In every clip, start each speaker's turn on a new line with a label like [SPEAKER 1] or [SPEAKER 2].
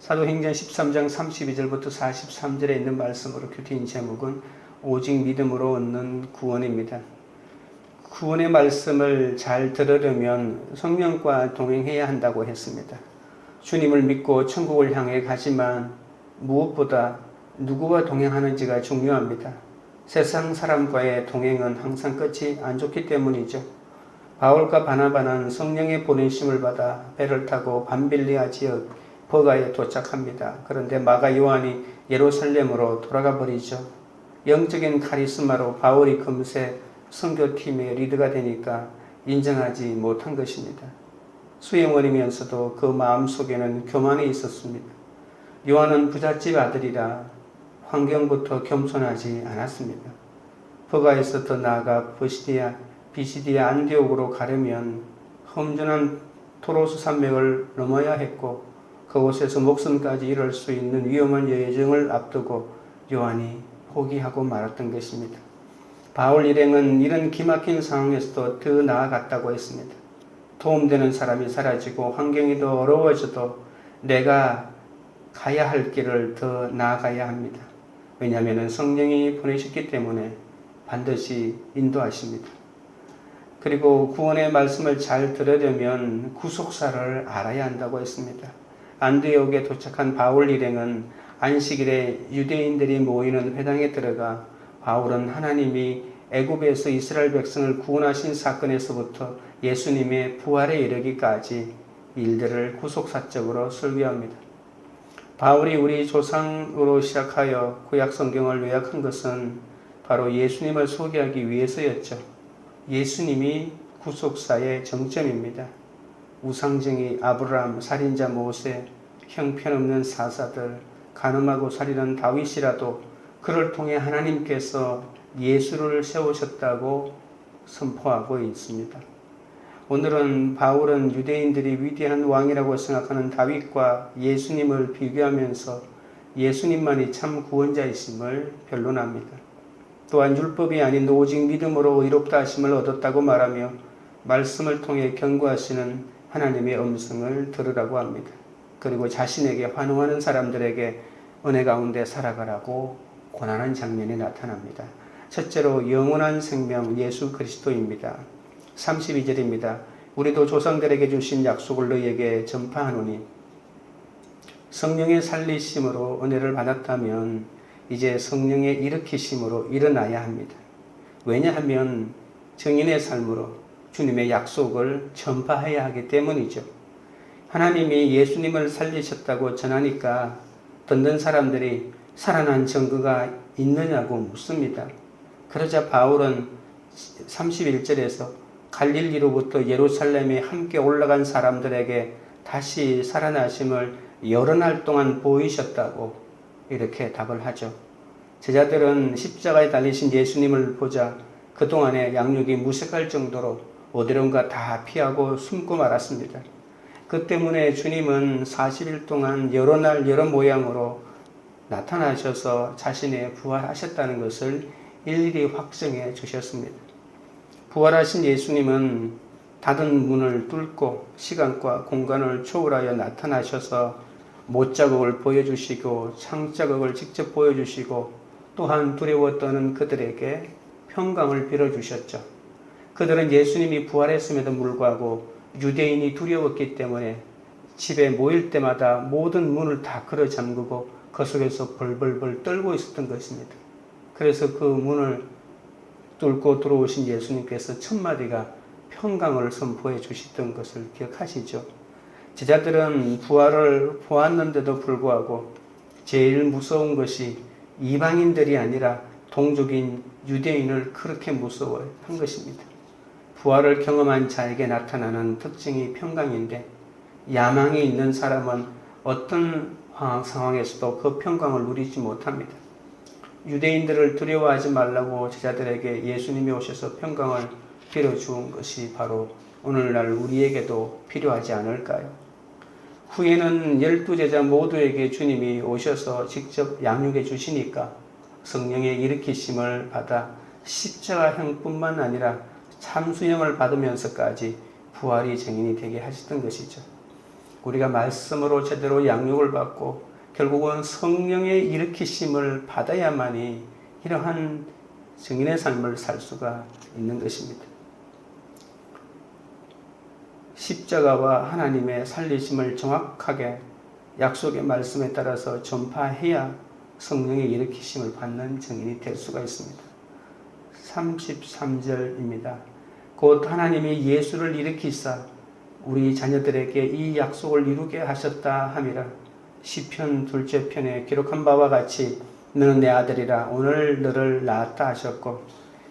[SPEAKER 1] 사도행전 13장 32절부터 43절에 있는 말씀으로 큐티인 제목은 오직 믿음으로 얻는 구원입니다. 구원의 말씀을 잘 들으려면 성령과 동행해야 한다고 했습니다. 주님을 믿고 천국을 향해 가지만 무엇보다 누구와 동행하는지가 중요합니다. 세상 사람과의 동행은 항상 끝이 안 좋기 때문이죠. 바울과 바나바는 성령의 보내심을 받아 배를 타고 밤빌리아 지역 버가에 도착합니다. 그런데 마가 요한이 예루살렘으로 돌아가 버리죠. 영적인 카리스마로 바울이 금세 선교팀의 리더가 되니까 인정하지 못한 것입니다. 수행원이면서도 그 마음 속에는 교만이 있었습니다. 요한은 부잣집 아들이라 환경부터 겸손하지 않았습니다. 버가에서 더 나아가 버시디아, 비시디아 안디옥으로 가려면 험준한 토로스 산맥을 넘어야 했고 그곳에서 목숨까지 잃을 수 있는 위험한 여정을 앞두고 요한이 포기하고 말았던 것입니다. 바울 일행은 이런 기막힌 상황에서도 더 나아갔다고 했습니다. 도움되는 사람이 사라지고 환경이 더 어려워져도 내가 가야 할 길을 더 나아가야 합니다. 왜냐하면 성령이 보내셨기 때문에 반드시 인도하십니다. 그리고 구원의 말씀을 잘 들으려면 구속사를 알아야 한다고 했습니다. 안드옥에 도착한 바울 일행은 안식일에 유대인들이 모이는 회당에 들어가 바울은 하나님이 애굽에서 이스라엘 백성을 구원하신 사건에서부터 예수님의 부활에 이르기까지 일들을 구속사적으로 설교합니다. 바울이 우리 조상으로 시작하여 구약 성경을 요약한 것은 바로 예수님을 소개하기 위해서였죠. 예수님이 구속사의 정점입니다. 우상쟁이 아브라함, 살인자 모세, 형편없는 사사들, 가늠하고 살인한 다윗이라도 그를 통해 하나님께서 예수를 세우셨다고 선포하고 있습니다. 오늘은 바울은 유대인들이 위대한 왕이라고 생각하는 다윗과 예수님을 비교하면서 예수님만이 참 구원자이심을 변론합니다. 또한 율법이 아닌 오직 믿음으로 의롭다 하심을 얻었다고 말하며 말씀을 통해 경고하시는 하나님의 음성을 들으라고 합니다. 그리고 자신에게 환호하는 사람들에게 은혜 가운데 살아가라고 권하는 장면이 나타납니다. 첫째로 영원한 생명 예수 그리스도입니다. 32절입니다. 우리도 조상들에게 주신 약속을 너희에게 전파하노니 성령의 살리심으로 은혜를 받았다면 이제 성령의 일으키심으로 일어나야 합니다. 왜냐하면 정인의 삶으로 주님의 약속을 전파해야 하기 때문이죠. 하나님이 예수님을 살리셨다고 전하니까 듣는 사람들이 살아난 증거가 있느냐고 묻습니다. 그러자 바울은 31절에서 갈릴리로부터 예루살렘에 함께 올라간 사람들에게 다시 살아나심을 여러 날 동안 보이셨다고 이렇게 답을 하죠. 제자들은 십자가에 달리신 예수님을 보자 그동안의 양육이 무색할 정도로 어디론가 다 피하고 숨고 말았습니다. 그 때문에 주님은 40일 동안 여러 날 여러 모양으로 나타나셔서 자신의 부활하셨다는 것을 일일이 확증해 주셨습니다. 부활하신 예수님은 닫은 문을 뚫고 시간과 공간을 초월하여 나타나셔서 못 자국을 보여주시고 창 자국을 직접 보여주시고 또한 떠는 그들에게 평강을 빌어주셨죠. 그들은 예수님이 부활했음에도 불구하고 유대인이 두려웠기 때문에 집에 모일 때마다 모든 문을 다 걸어 잠그고 그 속에서 벌벌벌 떨고 있었던 것입니다. 그래서 그 문을 뚫고 들어오신 예수님께서 첫 마디가 평강을 선포해 주셨던 것을 기억하시죠? 제자들은 부활을 보았는데도 불구하고 제일 무서운 것이 이방인들이 아니라 동족인 유대인을 그렇게 무서워한 것입니다. 부활을 경험한 자에게 나타나는 특징이 평강인데 야망이 있는 사람은 어떤 상황에서도 그 평강을 누리지 못합니다. 유대인들을 두려워하지 말라고 제자들에게 예수님이 오셔서 평강을 빌어주은 것이 바로 오늘날 우리에게도 필요하지 않을까요? 후에는 열두 제자 모두에게 주님이 오셔서 직접 양육해 주시니까 성령의 일으키심을 받아 십자가형뿐만 아니라 참수형을 받으면서까지 부활이 증인이 되게 하셨던 것이죠. 우리가 말씀으로 제대로 양육을 받고 결국은 성령의 일으키심을 받아야만이 이러한 증인의 삶을 살 수가 있는 것입니다. 십자가와 하나님의 살리심을 정확하게 약속의 말씀에 따라서 전파해야 성령의 일으키심을 받는 증인이 될 수가 있습니다. 33절입니다. 곧 하나님이 예수를 일으키사 우리 자녀들에게 이 약속을 이루게 하셨다 함이라 시편 둘째 편에 기록한 바와 같이 너는 내 아들이라 오늘 너를 낳았다 하셨고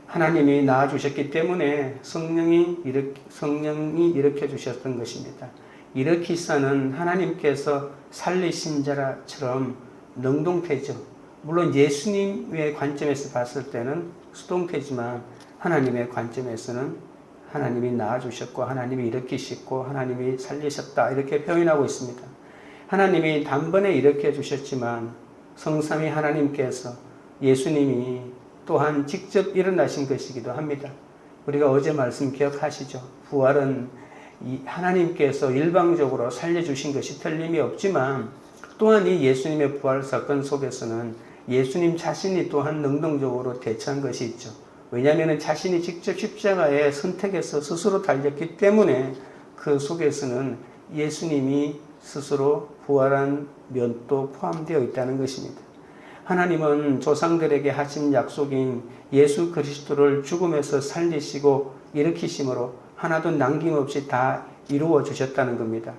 [SPEAKER 1] 하나님이 낳아 주셨기 때문에 성령이 일으 성령이 일으켜 주셨던 것입니다. 일으키사는 하나님께서 살리신 자처럼 능동태죠. 물론 예수님의 관점에서 봤을 때는 수동태지만 하나님의 관점에서는 하나님이 낳아주셨고 하나님이 일으키시고 하나님이 살리셨다 이렇게 표현하고 있습니다. 하나님이 단번에 일으켜 주셨지만 성삼위 하나님께서 예수님이 또한 직접 일어나신 것이기도 합니다. 우리가 어제 말씀 기억하시죠? 부활은 하나님께서 일방적으로 살려주신 것이 틀림이 없지만 또한 이 예수님의 부활 사건 속에서는 예수님 자신이 또한 능동적으로 대처한 것이 있죠. 왜냐하면 자신이 직접 십자가에 선택해서 스스로 달렸기 때문에 그 속에서는 예수님이 스스로 부활한 면도 포함되어 있다는 것입니다. 하나님은 조상들에게 하신 약속인 예수 그리스도를 죽음에서 살리시고 일으키심으로 하나도 남김없이 다 이루어 주셨다는 겁니다.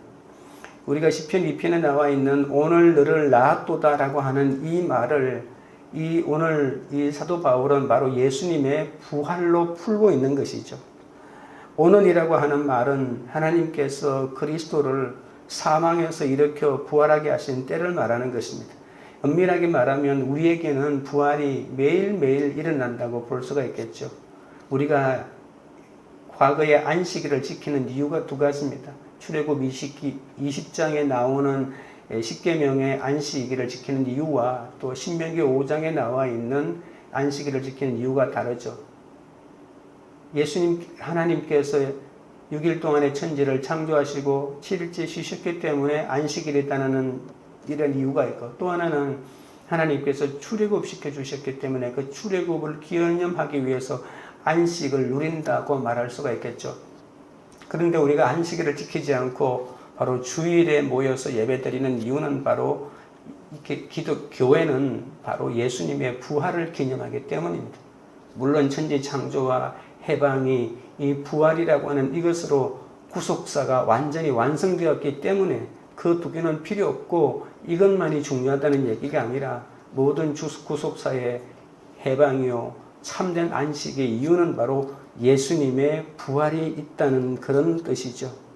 [SPEAKER 1] 우리가 시편 2편에 나와 있는 오늘 너를 낳았도다라고 하는 이 말을 이 오늘 이 사도 바울은 바로 예수님의 부활로 풀고 있는 것이죠. 오늘이라고 하는 말은 하나님께서 그리스도를 사망에서 일으켜 부활하게 하신 때를 말하는 것입니다. 엄밀하게 말하면 우리에게는 부활이 매일매일 일어난다고 볼 수가 있겠죠. 우리가 과거의 안식일을 지키는 이유가 두 가지입니다. 출애굽 20장에 나오는 십계명의 안식일을 지키는 이유와 또 신명기 5장에 나와 있는 안식일을 지키는 이유가 다르죠. 예수님 하나님께서 6일 동안의 천지를 창조하시고 7일째 쉬셨기 때문에 안식일이라는 이런 이유가 있고 또 하나는 하나님께서 출애굽 시켜 주셨기 때문에 그 출애굽을 기념하기 위해서 안식을 누린다고 말할 수가 있겠죠. 그런데 우리가 안식일을 지키지 않고 바로 주일에 모여서 예배드리는 이유는 바로 기독 교회는 바로 예수님의 부활을 기념하기 때문입니다. 물론 천지 창조와 해방이 이 부활이라고 하는 이것으로 구속사가 완전히 완성되었기 때문에 그 두 개는 필요 없고 이것만이 중요하다는 얘기가 아니라 모든 구속사의 해방이요 참된 안식의 이유는 바로 예수님의 부활이 있다는 그런 뜻이죠.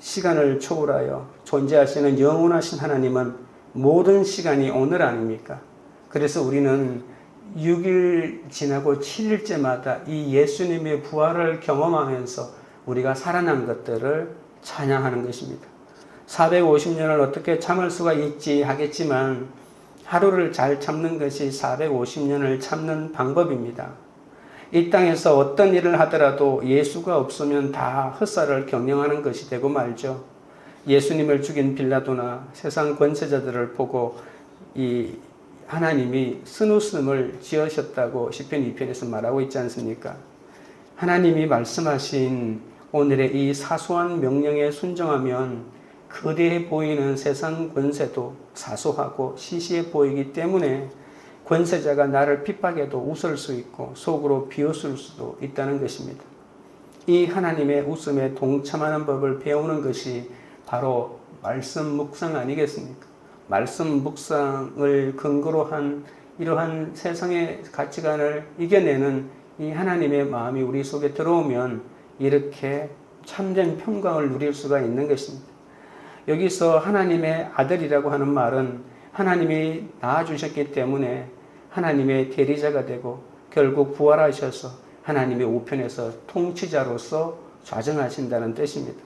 [SPEAKER 1] 시간을 초월하여 존재하시는 영원하신 하나님은 모든 시간이 오늘 아닙니까? 그래서 우리는 6일 지나고 7일째마다 이 예수님의 부활을 경험하면서 우리가 살아난 것들을 찬양하는 것입니다. 450년을 어떻게 참을 수가 있지 하겠지만 하루를 잘 참는 것이 450년을 참는 방법입니다. 이 땅에서 어떤 일을 하더라도 예수가 없으면 다 헛살을 경영하는 것이 되고 말죠. 예수님을 죽인 빌라도나 세상 권세자들을 보고 이 하나님이 쓴웃음을 지으셨다고 시편 2편에서 말하고 있지 않습니까? 하나님이 말씀하신 오늘의 이 사소한 명령에 순종하면 거대해 보이는 세상 권세도 사소하고 시시해 보이기 때문에 권세자가 나를 핍박해도 웃을 수 있고 속으로 비웃을 수도 있다는 것입니다. 이 하나님의 웃음에 동참하는 법을 배우는 것이 바로 말씀 묵상 아니겠습니까? 말씀 묵상을 근거로 한 이러한 세상의 가치관을 이겨내는 이 하나님의 마음이 우리 속에 들어오면 이렇게 참된 평강을 누릴 수가 있는 것입니다. 여기서 하나님의 아들이라고 하는 말은 하나님이 낳아주셨기 때문에 하나님의 대리자가 되고 결국 부활하셔서 하나님의 우편에서 통치자로서 좌정하신다는 뜻입니다.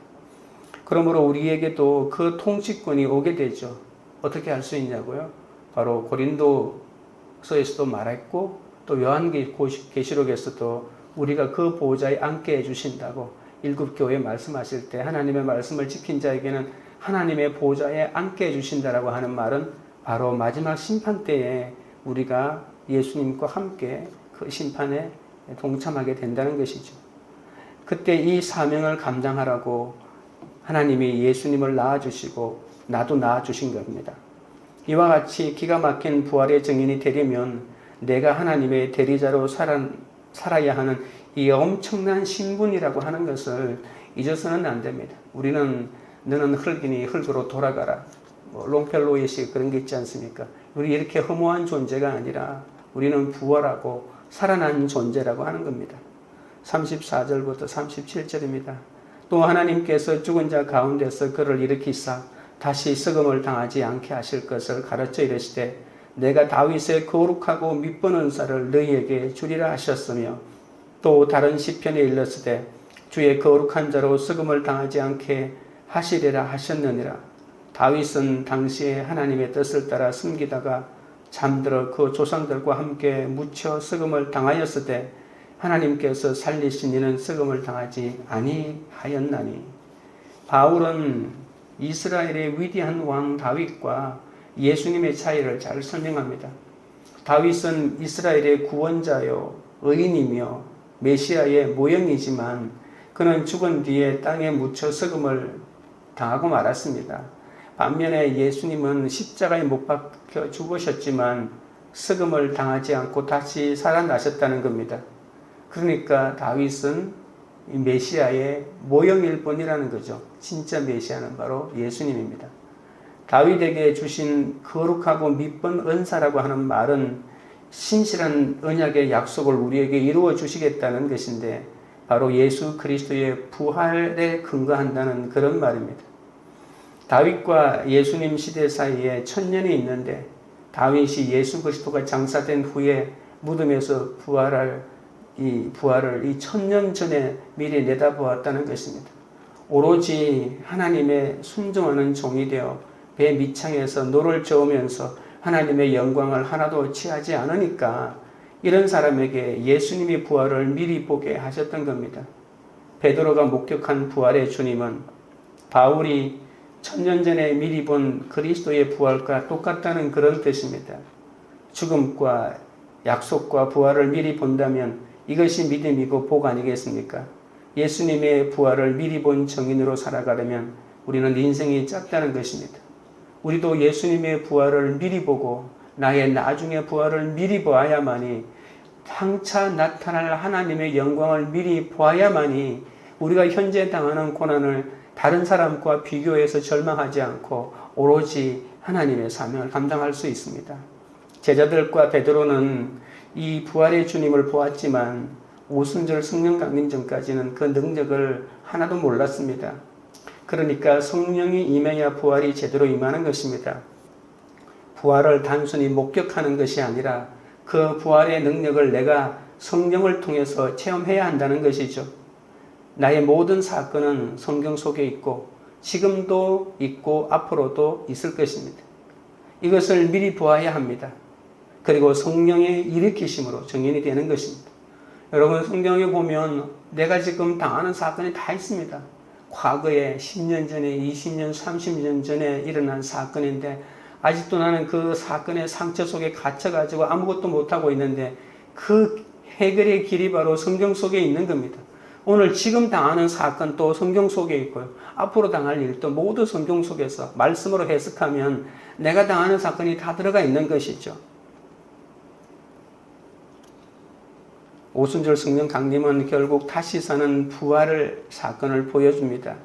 [SPEAKER 1] 그러므로 우리에게도 그 통치권이 오게 되죠. 어떻게 할 수 있냐고요? 바로 고린도서에서도 말했고 또 요한계시록에서도 우리가 그 보좌에 앉게 해주신다고 일곱 교회 말씀하실 때 하나님의 말씀을 지킨 자에게는 하나님의 보좌에 앉게 해주신다라고 하는 말은 바로 마지막 심판 때에 우리가 예수님과 함께 그 심판에 동참하게 된다는 것이죠. 그때 이 사명을 감당하라고 하나님이 예수님을 낳아주시고 나도 낳아주신 겁니다. 이와 같이 기가 막힌 부활의 증인이 되려면 내가 하나님의 대리자로 살아, 살아야 하는 이 엄청난 신분이라고 하는 것을 잊어서는 안 됩니다. 우리는 너는 흙이니 흙으로 돌아가라. 뭐 롱펠로이식 그런 게 있지 않습니까? 우리 이렇게 허무한 존재가 아니라 우리는 부활하고 살아난 존재라고 하는 겁니다. 34절부터 37절입니다. 또 하나님께서 죽은 자 가운데서 그를 일으키사 다시 썩음을 당하지 않게 하실 것을 가르쳐 이르시되 내가 다윗의 거룩하고 밑번 은사를 너희에게 주리라 하셨으며 또 다른 시편에 일렀으되 주의 거룩한 자로 썩음을 당하지 않게 하시리라 하셨느니라 다윗은 당시에 하나님의 뜻을 따라 숨기다가 잠들어 그 조상들과 함께 묻혀 썩음을 당하였을 때 하나님께서 살리신 이는 썩음을 당하지 아니하였나니 바울은 이스라엘의 위대한 왕 다윗과 예수님의 차이를 잘 설명합니다. 다윗은 이스라엘의 구원자요 의인이며 메시아의 모형이지만 그는 죽은 뒤에 땅에 묻혀 썩음을 당하고 말았습니다. 반면에 예수님은 십자가에 못 박혀 죽으셨지만 썩음을 당하지 않고 다시 살아나셨다는 겁니다. 그러니까 다윗은 메시아의 모형일 뿐이라는 거죠. 진짜 메시아는 바로 예수님입니다. 다윗에게 주신 거룩하고 밑번 은사라고 하는 말은 신실한 언약의 약속을 우리에게 이루어 주시겠다는 것인데 바로 예수 그리스도의 부활에 근거한다는 그런 말입니다. 다윗과 예수님 시대 사이에 천년이 있는데 다윗이 예수 그리스도가 장사된 후에 무덤에서 부활할 이 부활을 이 천년 전에 미리 내다보았다는 것입니다. 오로지 하나님의 순종하는 종이 되어 배 밑창에서 노를 저으면서 하나님의 영광을 하나도 취하지 않으니까 이런 사람에게 예수님이 부활을 미리 보게 하셨던 겁니다. 베드로가 목격한 부활의 주님은 바울이 천년 전에 미리 본 그리스도의 부활과 똑같다는 그런 뜻입니다. 죽음과 약속과 부활을 미리 본다면 이것이 믿음이고 복 아니겠습니까? 예수님의 부활을 미리 본 정인으로 살아가려면 우리는 인생이 짧다는 것입니다. 우리도 예수님의 부활을 미리 보고 나의 나중의 부활을 미리 보아야만이 향차 나타날 하나님의 영광을 미리 보아야만이 우리가 현재 당하는 고난을 다른 사람과 비교해서 절망하지 않고 오로지 하나님의 사명을 감당할 수 있습니다. 제자들과 베드로는 이 부활의 주님을 보았지만 오순절 성령 강림 전까지는 그 능력을 하나도 몰랐습니다. 그러니까 성령이 임해야 부활이 제대로 임하는 것입니다. 부활을 단순히 목격하는 것이 아니라 그 부활의 능력을 내가 성령을 통해서 체험해야 한다는 것이죠. 나의 모든 사건은 성경 속에 있고 지금도 있고 앞으로도 있을 것입니다. 이것을 미리 보아야 합니다. 그리고 성령의 일으키심으로 정인이 되는 것입니다. 여러분 성경에 보면 내가 지금 당하는 사건이 다 있습니다. 과거에 10년 전에 20년 30년 전에 일어난 사건인데 아직도 나는 그 사건의 상처 속에 갇혀가지고 아무것도 못하고 있는데 그 해결의 길이 바로 성경 속에 있는 겁니다. 오늘 지금 당하는 사건도 성경 속에 있고요. 앞으로 당할 일도 모두 성경 속에서 말씀으로 해석하면 내가 당하는 사건이 다 들어가 있는 것이죠. 오순절 성령 강림은 결국 다시 사는 부활을 사건을 보여줍니다.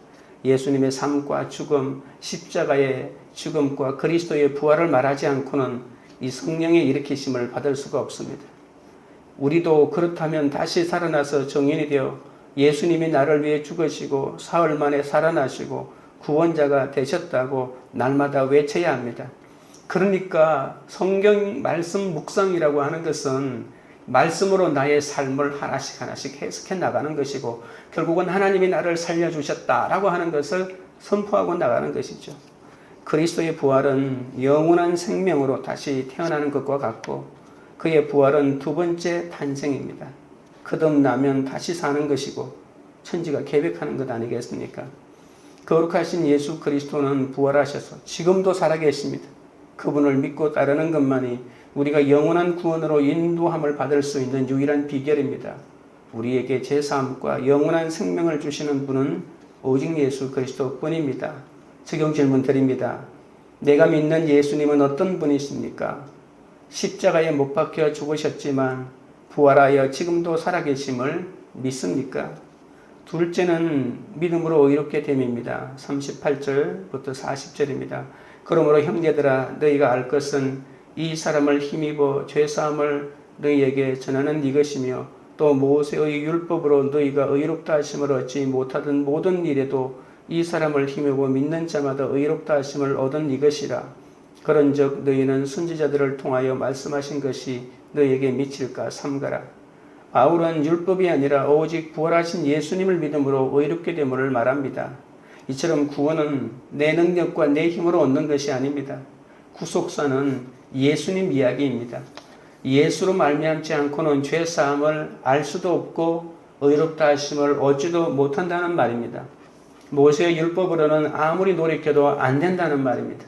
[SPEAKER 1] 예수님의 삶과 죽음, 십자가의 죽음과 그리스도의 부활을 말하지 않고는 이 성령의 일으키심을 받을 수가 없습니다. 우리도 그렇다면 다시 살아나서 정인이 되어 예수님이 나를 위해 죽으시고 사흘 만에 살아나시고 구원자가 되셨다고 날마다 외쳐야 합니다. 그러니까 성경 말씀 묵상이라고 하는 것은 말씀으로 나의 삶을 하나씩 하나씩 해석해 나가는 것이고 결국은 하나님이 나를 살려주셨다라고 하는 것을 선포하고 나가는 것이죠. 그리스도의 부활은 영원한 생명으로 다시 태어나는 것과 같고 그의 부활은 두 번째 탄생입니다. 거듭나면 다시 사는 것이고 천지가 계획하는 것 아니겠습니까? 거룩하신 예수 그리스도는 부활하셔서 지금도 살아계십니다. 그분을 믿고 따르는 것만이 우리가 영원한 구원으로 인도함을 받을 수 있는 유일한 비결입니다. 우리에게 제사함과 영원한 생명을 주시는 분은 오직 예수 그리스도 뿐입니다. 적용 질문 드립니다. 내가 믿는 예수님은 어떤 분이십니까? 십자가에 못 박혀 죽으셨지만 부활하여 지금도 살아계심을 믿습니까? 둘째는 믿음으로 의롭게 됨입니다. 38절부터 40절입니다. 그러므로 형제들아 너희가 알 것은 이 사람을 힘입어 죄사함을 너희에게 전하는 이것이며 또 모세의 율법으로 너희가 의롭다 하심을 얻지 못하던 모든 일에도 이 사람을 힘입어 믿는 자마다 의롭다 하심을 얻은 이것이라. 그런즉 너희는 선지자들을 통하여 말씀하신 것이 너희에게 미칠까 삼가라. 바울은 율법이 아니라 오직 부활하신 예수님을 믿음으로 의롭게 되므를 말합니다. 이처럼 구원은 내 능력과 내 힘으로 얻는 것이 아닙니다. 구속사는 예수님 이야기입니다. 예수로 말미암지 않고는 죄 사함을 알 수도 없고 의롭다 하심을 얻지도 못한다는 말입니다. 모세의 율법으로는 아무리 노력해도 안 된다는 말입니다.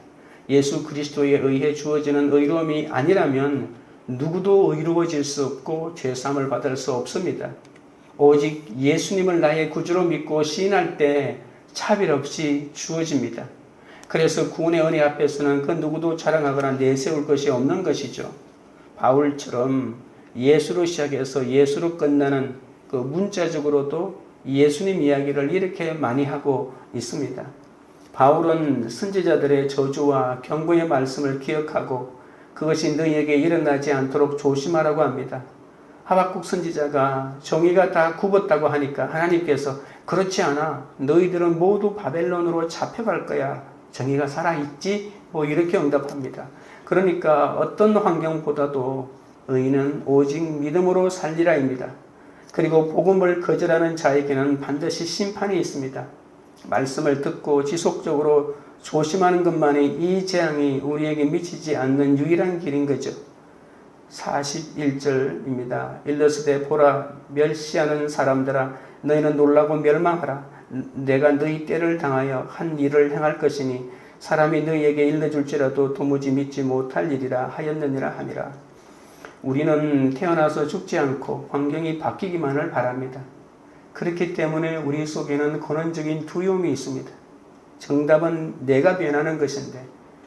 [SPEAKER 1] 예수 그리스도에 의해 주어지는 의로움이 아니라면 누구도 의로워질 수 없고 죄사함을 받을 수 없습니다. 오직 예수님을 나의 구주로 믿고 시인할 때 차별 없이 주어집니다. 그래서 구원의 은혜 앞에서는 그 누구도 자랑하거나 내세울 것이 없는 것이죠. 바울처럼 예수로 시작해서 예수로 끝나는 그 문자적으로도 예수님 이야기를 이렇게 많이 하고 있습니다. 바울은 선지자들의 저주와 경고의 말씀을 기억하고 그것이 너희에게 일어나지 않도록 조심하라고 합니다. 하박국 선지자가 정의가 다 굽었다고 하니까 하나님께서 그렇지 않아 너희들은 모두 바벨론으로 잡혀갈 거야 정의가 살아있지 뭐 이렇게 응답합니다. 그러니까 어떤 환경보다도 의인은 오직 믿음으로 살리라입니다. 그리고 복음을 거절하는 자에게는 반드시 심판이 있습니다. 말씀을 듣고 지속적으로 조심하는 것만이 이 재앙이 우리에게 미치지 않는 유일한 길인 거죠. 41절입니다. 일러스되 보라 멸시하는 사람들아 너희는 놀라고 멸망하라 내가 너희 때를 당하여 한 일을 행할 것이니 사람이 너희에게 일러줄지라도 도무지 믿지 못할 일이라 하였느니라 하니라. 우리는 태어나서 죽지 않고 환경이 바뀌기만을 바랍니다. 그렇기 때문에 우리 속에는 근원적인 두려움이 있습니다. 정답은 내가 변하는 것인데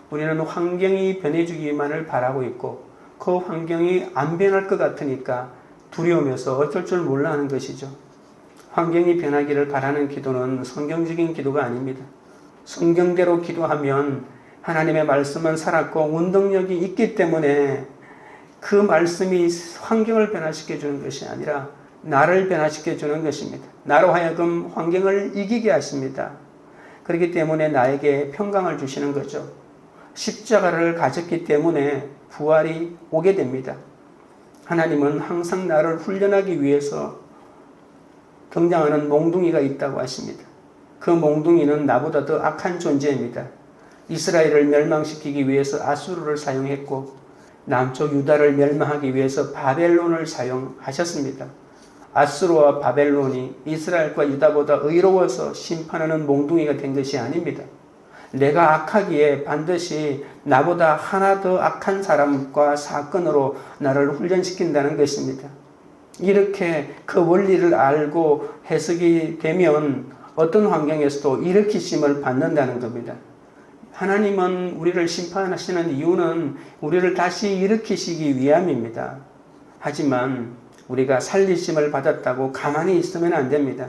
[SPEAKER 1] 우리는 환경이 변해주기만을 바라고 있고 그 환경이 안 변할 것 같으니까 두려우면서 어쩔 줄 몰라 하는 것이죠. 환경이 변하기를 바라는 기도는 성경적인 기도가 아닙니다. 성경대로 기도하면 하나님의 말씀은 살았고 운동력이 있기 때문에 그 말씀이 환경을 변화시켜 주는 것이 아니라 나를 변화시켜 주는 것입니다. 나로 하여금 환경을 이기게 하십니다. 그렇기 때문에 나에게 평강을 주시는 거죠. 십자가를 가졌기 때문에 부활이 오게 됩니다. 하나님은 항상 나를 훈련하기 위해서 등장하는 몽둥이가 있다고 하십니다. 그 몽둥이는 나보다 더 악한 존재입니다. 이스라엘을 멸망시키기 위해서 아수르를 사용했고 남쪽 유다를 멸망하기 위해서 바벨론을 사용하셨습니다. 아수르와 바벨론이 이스라엘과 유다보다 의로워서 심판하는 몽둥이가 된 것이 아닙니다. 내가 악하기에 반드시 나보다 하나 더 악한 사람과 사건으로 나를 훈련시킨다는 것입니다. 이렇게 그 원리를 알고 해석이 되면 어떤 환경에서도 일으키심을 받는다는 겁니다. 하나님은 우리를 심판하시는 이유는 우리를 다시 일으키시기 위함입니다. 하지만 우리가 살리심을 받았다고 가만히 있으면 안 됩니다.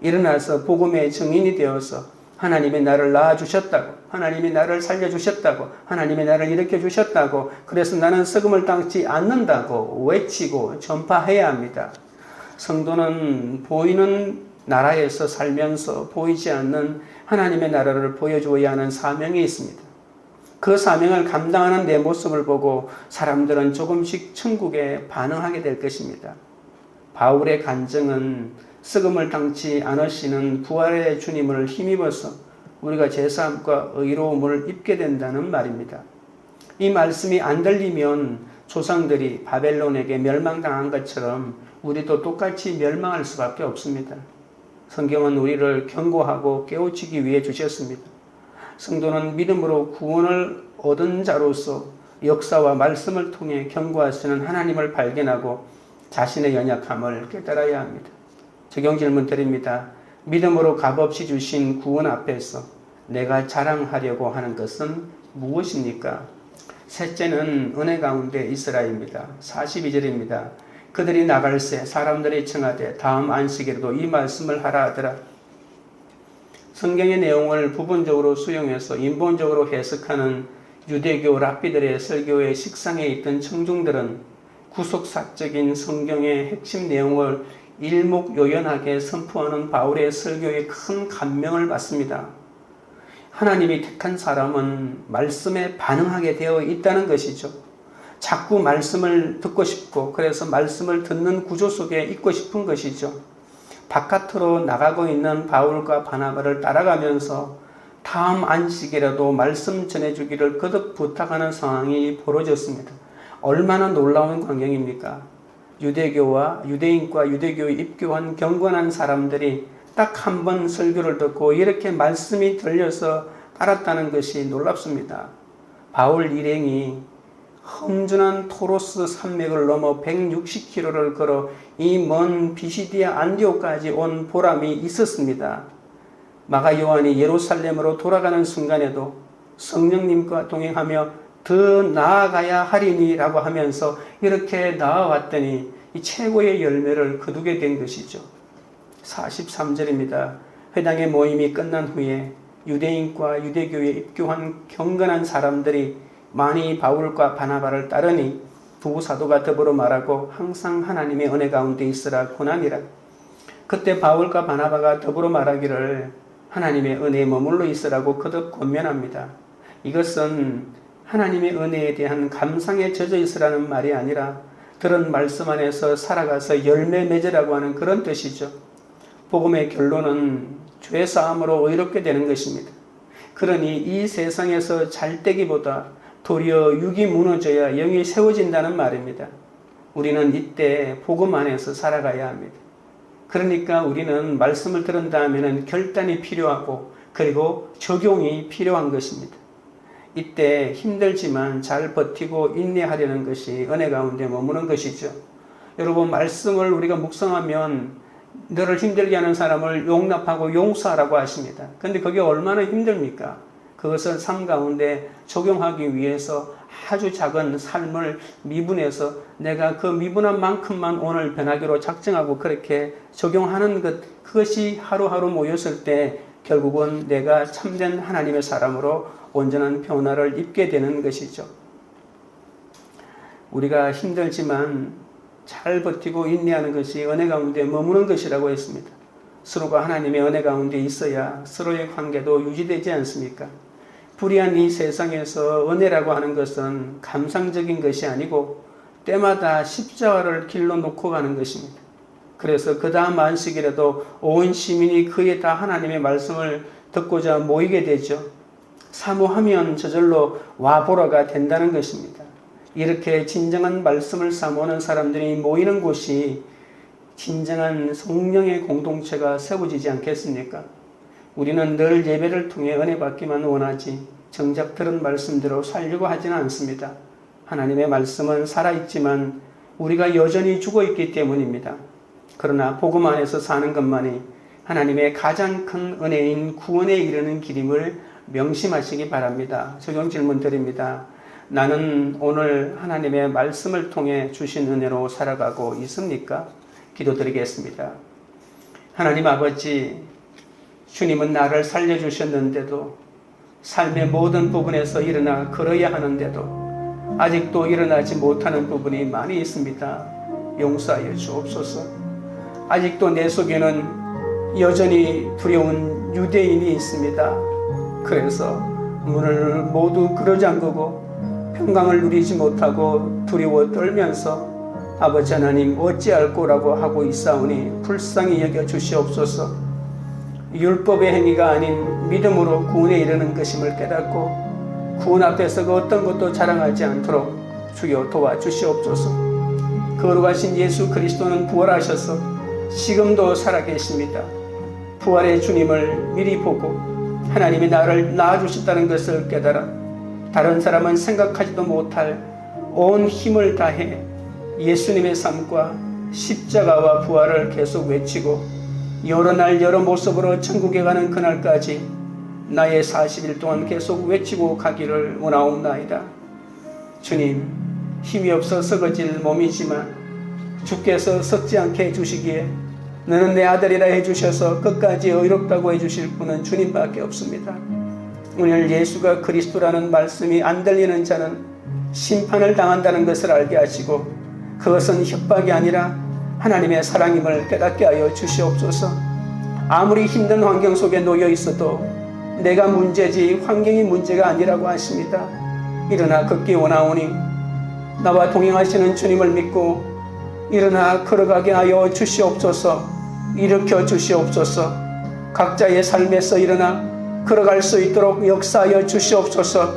[SPEAKER 1] 일어나서 복음의 증인이 되어서 하나님이 나를 낳아주셨다고, 하나님이 나를 살려주셨다고, 하나님이 나를 일으켜주셨다고, 그래서 나는 썩음을 당치 않는다고 외치고 전파해야 합니다. 성도는 보이는 나라에서 살면서 보이지 않는 하나님의 나라를 보여주어야 하는 사명이 있습니다. 그 사명을 감당하는 내 모습을 보고 사람들은 조금씩 천국에 반응하게 될 것입니다. 바울의 간증은 썩음을 당치 않으시는 부활의 주님을 힘입어서 우리가 제사함과 의로움을 입게 된다는 말입니다. 이 말씀이 안 들리면 조상들이 바벨론에게 멸망당한 것처럼 우리도 똑같이 멸망할 수밖에 없습니다. 성경은 우리를 경고하고 깨우치기 위해 주셨습니다. 성도는 믿음으로 구원을 얻은 자로서 역사와 말씀을 통해 경고하시는 하나님을 발견하고 자신의 연약함을 깨달아야 합니다. 적용 질문 드립니다. 믿음으로 값없이 주신 구원 앞에서 내가 자랑하려고 하는 것은 무엇입니까? 셋째는 은혜 가운데 있으라입니다. 42절입니다. 그들이 나갈 새 사람들이 청하되 다음 안식일에도 이 말씀을 하라 하더라. 성경의 내용을 부분적으로 수용해서 인본적으로 해석하는 유대교 랍비들의 설교의 식상에 있던 청중들은 구속사적인 성경의 핵심 내용을 일목요연하게 선포하는 바울의 설교에 큰 감명을 받습니다. 하나님이 택한 사람은 말씀에 반응하게 되어 있다는 것이죠. 자꾸 말씀을 듣고 싶고 그래서 말씀을 듣는 구조 속에 있고 싶은 것이죠. 바깥으로 나가고 있는 바울과 바나바를 따라가면서 다음 안식이라도 말씀 전해주기를 거듭 부탁하는 상황이 벌어졌습니다. 얼마나 놀라운 광경입니까? 유대교와 유대인과 유대교에 입교한 경건한 사람들이 딱 한 번 설교를 듣고 이렇게 말씀이 들려서 따랐다는 것이 놀랍습니다. 바울 일행이 험준한 토로스 산맥을 넘어 160km를 걸어 이 먼 비시디아 안디오까지 온 보람이 있었습니다. 마가 요한이 예루살렘으로 돌아가는 순간에도 성령님과 동행하며 더 나아가야 하리니라고 하면서 이렇게 나아왔더니 이 최고의 열매를 거두게 된 것이죠. 43절입니다. 회당의 모임이 끝난 후에 유대인과 유대교에 입교한 경건한 사람들이 많이 바울과 바나바를 따르니 두 사도가 더불어 말하고 항상 하나님의 은혜 가운데 있으라 고난이라. 그때 바울과 바나바가 더불어 말하기를 하나님의 은혜에 머물러 있으라고 거듭 권면합니다. 이것은 하나님의 은혜에 대한 감상에 젖어 있으라는 말이 아니라 들은 말씀 안에서 살아가서 열매 맺으라고 하는 그런 뜻이죠. 복음의 결론은 죄 싸움으로 의롭게 되는 것입니다. 그러니 이 세상에서 잘 되기보다 도리어 육이 무너져야 영이 세워진다는 말입니다. 우리는 이때 복음 안에서 살아가야 합니다. 그러니까 우리는 말씀을 들은 다음에는 결단이 필요하고 그리고 적용이 필요한 것입니다. 이때 힘들지만 잘 버티고 인내하려는 것이 은혜 가운데 머무는 것이죠. 여러분 말씀을 우리가 묵상하면 너를 힘들게 하는 사람을 용납하고 용서하라고 하십니다. 근데 그게 얼마나 힘듭니까? 그것을 삶 가운데 적용하기 위해서 아주 작은 삶을 미분해서 내가 그 미분한 만큼만 오늘 변하기로 작정하고 그렇게 적용하는 것, 그것이 하루하루 모였을 때 결국은 내가 참된 하나님의 사람으로 온전한 변화를 입게 되는 것이죠. 우리가 힘들지만 잘 버티고 인내하는 것이 은혜 가운데 머무는 것이라고 했습니다. 서로가 하나님의 은혜 가운데 있어야 서로의 관계도 유지되지 않습니까? 불의한 이 세상에서 은혜라고 하는 것은 감상적인 것이 아니고 때마다 십자가를 길러 놓고 가는 것입니다. 그래서 그 다음 안식이라도 온 시민이 그에 다 하나님의 말씀을 듣고자 모이게 되죠. 사모하면 저절로 와보라가 된다는 것입니다. 이렇게 진정한 말씀을 사모하는 사람들이 모이는 곳이 진정한 성령의 공동체가 세워지지 않겠습니까? 우리는 늘 예배를 통해 은혜 받기만 원하지 정작 들은 말씀대로 살려고 하지는 않습니다. 하나님의 말씀은 살아있지만 우리가 여전히 죽어 있기 때문입니다. 그러나 복음 안에서 사는 것만이 하나님의 가장 큰 은혜인 구원에 이르는 길임을 명심하시기 바랍니다. 적용 질문 드립니다. 나는 오늘 하나님의 말씀을 통해 주신 은혜로 살아가고 있습니까? 기도드리겠습니다. 하나님 아버지, 주님은 나를 살려주셨는데도 삶의 모든 부분에서 일어나 걸어야 하는데도 아직도 일어나지 못하는 부분이 많이 있습니다. 용서하여 주옵소서. 아직도 내 속에는 여전히 두려운 유대인이 있습니다. 그래서 문을 모두 끌어 잠그고 평강을 누리지 못하고 두려워 떨면서 아버지 하나님 어찌할 거라고 하고 있사오니 불쌍히 여겨 주시옵소서. 율법의 행위가 아닌 믿음으로 구원에 이르는 것임을 깨닫고 구원 앞에서 그 어떤 것도 자랑하지 않도록 주여 도와주시옵소서. 거룩하신 예수 그리스도는 부활하셔서 지금도 살아계십니다. 부활의 주님을 미리 보고 하나님이 나를 낳아주셨다는 것을 깨달아 다른 사람은 생각하지도 못할 온 힘을 다해 예수님의 삶과 십자가와 부활을 계속 외치고 여러 날 여러 모습으로 천국에 가는 그날까지 나의 40일 동안 계속 외치고 가기를 원하옵나이다. 주님, 힘이 없어 썩어질 몸이지만 주께서 썩지 않게 해주시기에 너는 내 아들이라 해주셔서 끝까지 의롭다고 해주실 분은 주님밖에 없습니다. 오늘 예수가 그리스도라는 말씀이 안 들리는 자는 심판을 당한다는 것을 알게 하시고 그것은 협박이 아니라 하나님의 사랑임을 깨닫게 하여 주시옵소서. 아무리 힘든 환경 속에 놓여 있어도 내가 문제지 환경이 문제가 아니라고 하십니다. 일어나 걷기 원하오니 나와 동행하시는 주님을 믿고 일어나 걸어가게 하여 주시옵소서. 일으켜 주시옵소서. 각자의 삶에서 일어나 걸어갈 수 있도록 역사하여 주시옵소서.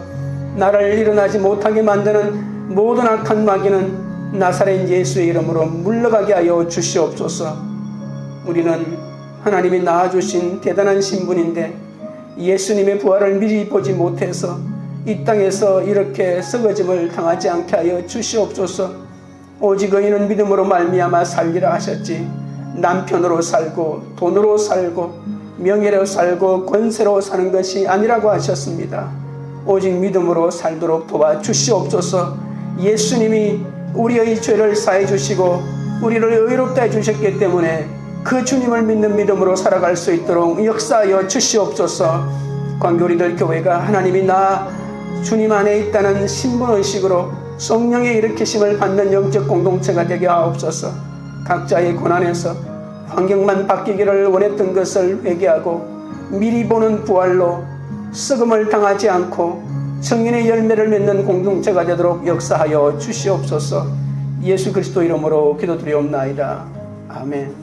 [SPEAKER 1] 나를 일어나지 못하게 만드는 모든 악한 마귀는 나사렛 예수의 이름으로 물러가게 하여 주시옵소서. 우리는 하나님이 낳아주신 대단한 신분인데 예수님의 부활을 미리 보지 못해서 이 땅에서 이렇게 썩어짐을 당하지 않게 하여 주시옵소서. 오직 의인은 믿음으로 말미암아 살리라 하셨지. 남편으로 살고 돈으로 살고 명예로 살고 권세로 사는 것이 아니라고 하셨습니다. 오직 믿음으로 살도록 도와 주시옵소서. 예수님이 우리의 죄를 사해 주시고 우리를 의롭다 해 주셨기 때문에 그 주님을 믿는 믿음으로 살아갈 수 있도록 역사하여 주시옵소서. 광교리들 교회가 하나님이 나 주님 안에 있다는 신분 의식으로 성령의 일으키심을 받는 영적 공동체가 되게 하옵소서. 각자의 고난에서 환경만 바뀌기를 원했던 것을 회개하고 미리 보는 부활로 썩음을 당하지 않고 성인의 열매를 맺는 공동체가 되도록 역사하여 주시옵소서. 예수 그리스도 이름으로 기도드리옵나이다. 아멘.